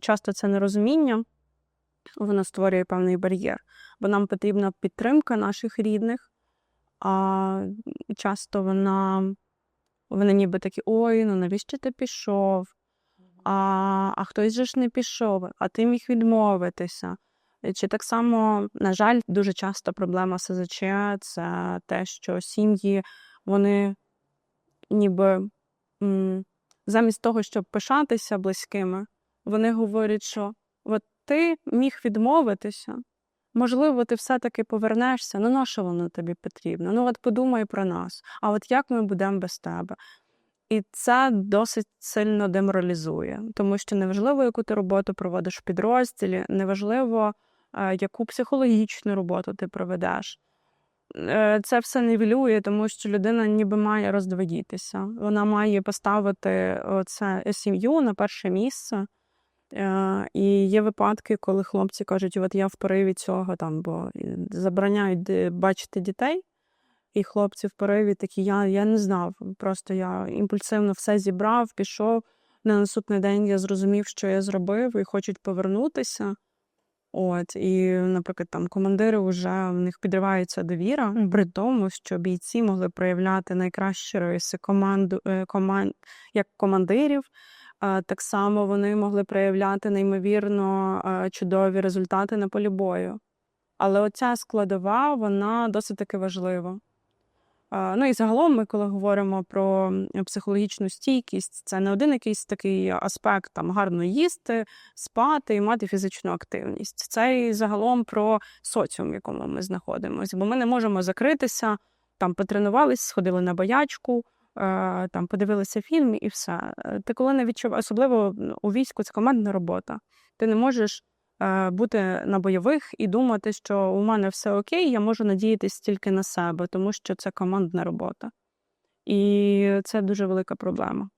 часто це нерозуміння, воно створює певний бар'єр, бо нам потрібна підтримка наших рідних, а часто вона, вони ніби такі: ой, ну навіщо ти пішов? А, а хтось же ж не пішов, а ти міг відмовитися. Чи так само, на жаль, дуже часто проблема СЗЧ це те, що сім'ї вони ніби м, замість того, щоб пишатися близькими, вони говорять, що от ти міг відмовитися, можливо, ти все-таки повернешся, ну на що воно тобі потрібно? Ну от подумай про нас, а от як ми будемо без тебе? І це досить сильно деморалізує, тому що неважливо, яку ти роботу проводиш в підрозділі, неважливо, е, яку психологічну роботу ти проведеш. Е, Це все нівелює, тому що людина ніби має роздвоїтися. Вона має поставити це сім'ю на перше місце. Е, І є випадки, коли хлопці кажуть, от я в пориві цього там, бо е, забороняють бачити дітей. І хлопці в пориві такі, я, я не знав. Просто я імпульсивно все зібрав, пішов. На наступний день я зрозумів, що я зробив, і хочуть повернутися. От, і, наприклад, там командири вже в них підривається довіра, при тому, що бійці могли проявляти найкращі риси команду, е, команд, як командирів. Так само вони могли проявляти неймовірно е, чудові результати на полі бою. Але оця складова, вона досить таки важлива. Ну і загалом, ми коли говоримо про психологічну стійкість, це не один якийсь такий аспект там гарно їсти, спати і мати фізичну активність. Це і загалом про соціум, в якому ми знаходимося. Бо ми не можемо закритися, там потренувались, сходили на боячку, там подивилися фільм і все. Е, Ти коли не відчуваєш, особливо ну, у війську це командна робота. Ти не можеш е, бути на бойових і думати, що у мене все окей, я можу надіятися тільки на себе, тому що це командна робота. І це дуже велика проблема.